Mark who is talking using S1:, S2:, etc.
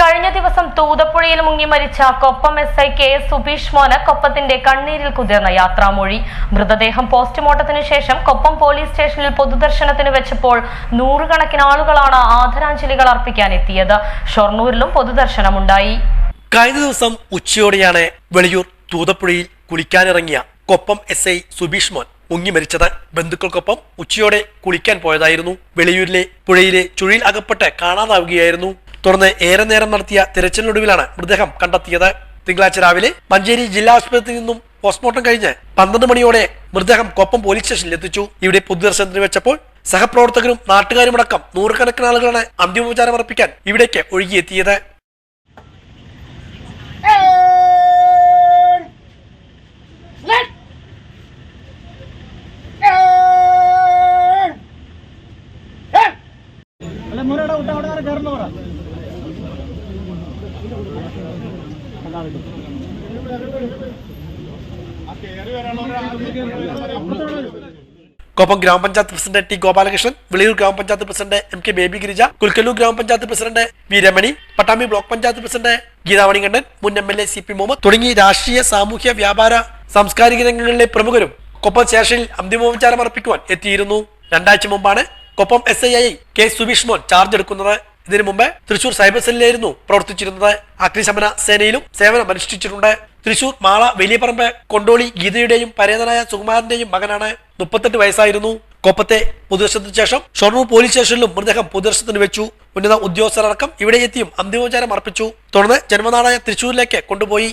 S1: കഴിഞ്ഞ ദിവസം തൂതപ്പുഴയിൽ മുങ്ങി മരിച്ച Koppam S I K S Subeesh മോന് കൊപ്പത്തിന്റെ കണ്ണീരിൽ കുതിർന്ന യാത്രാമൊഴി. മൃതദേഹം പോസ്റ്റ്മോർട്ടത്തിനു ശേഷം കൊപ്പം പോലീസ് സ്റ്റേഷനിൽ പൊതുദർശനത്തിന് വെച്ചപ്പോൾ നൂറുകണക്കിന് ആളുകളാണ് ആദരാഞ്ജലികൾ അർപ്പിക്കാൻ എത്തിയത്. ഷൊർണൂരിലും പൊതുദർശനമുണ്ടായി.
S2: കഴിഞ്ഞ ദിവസം ഉച്ചയോടെയാണ് വെളിയൂർ തൂതപ്പുഴയിൽ കുളിക്കാനിറങ്ങിയ കൊപ്പം എസ് ഐ സുബീഷ് മോൻ മുങ്ങി മരിച്ചത്. ബന്ധുക്കൾക്കൊപ്പം ഉച്ചയോടെ കുളിക്കാൻ പോയതായിരുന്നു. വെളിയൂരിലെ പുഴയിലെ ചുഴിയിൽ അകപ്പെട്ട് കാണാതാവുകയായിരുന്നു തുടർന്ന് ഏറെ നേരം നടത്തിയ തിരച്ചിലിനൊടുവിലാണ് മൃതദേഹം കണ്ടെത്തിയത്. തിങ്കളാഴ്ച രാവിലെ മഞ്ചേരി ജില്ലാ ആശുപത്രിയിൽ നിന്നും പോസ്റ്റ്മോർട്ടം കഴിഞ്ഞ് പന്ത്രണ്ട് മണിയോടെ മൃതദേഹം കൊപ്പം പോലീസ് സ്റ്റേഷനിൽ എത്തിച്ചു. ഇവിടെ പൊതുദർശനത്തിന് വെച്ചപ്പോൾ സഹപ്രവർത്തകരും നാട്ടുകാരുമടക്കം നൂറുകണക്കിന് ആളുകളാണ് അന്തിമോപചാരം അർപ്പിക്കാൻ ഇവിടേക്ക് ഒഴുകിയെത്തിയത്.
S3: അല്ല മുരട വിട്ട അവിടെ വരെ
S2: കൊപ്പം ഗ്രാമപഞ്ചായത്ത് പ്രസിഡന്റ് ടി ഗോപാലകൃഷ്ണൻ വിളിയൂർ ഗ്രാമപഞ്ചായത്ത് president M K Baby Girija Kulukkallur ഗ്രാമപഞ്ചായത്ത് president V Ramani Pattambi block panchayat president Geethamanikandan മുൻ M L A C P Muhammad തുടങ്ങി രാഷ്ട്രീയ സാമൂഹ്യ വ്യാപാര സാംസ്കാരിക രംഗങ്ങളിലെ പ്രമുഖരും കൊപ്പം സ്റ്റേഷനിൽ അന്തിമോപചാരം അർപ്പിക്കുവാൻ എത്തിയിരുന്നു. രണ്ടാഴ്ച മുമ്പാണ് Koppam S I I K Subeesh Mon charge എടുക്കുന്നത്. ഇതിനു മുമ്പ് തൃശൂർ സൈബർ സെല്ലിലായിരുന്നു പ്രവർത്തിച്ചിരുന്നത്. അഗ്നിശമന സേനയിലും സേവനം അനുഷ്ഠിച്ചിട്ടുണ്ട്. തൃശൂർ മാള വലിയപറമ്പ് കൊണ്ടോളി ഗീതയുടെയും പരേതനായ സുകുമാരന്റെയും മകനാണ്. മുപ്പത്തെട്ട് വയസ്സായിരുന്നു. കൊപ്പത്തെ പൊതുദർശനത്തിന് ശേഷം ഷൊർണൂർ പോലീസ് സ്റ്റേഷനിലും മൃതദേഹം പൊതുദർശനത്തിന് വെച്ചു. ഉന്നത ഉദ്യോഗസ്ഥരടക്കം ഇവിടെ എത്തിയും അന്തിമോപചാരം അർപ്പിച്ചു. തുടർന്ന് ജന്മനാടായ തൃശൂരിലേക്ക് കൊണ്ടുപോയി.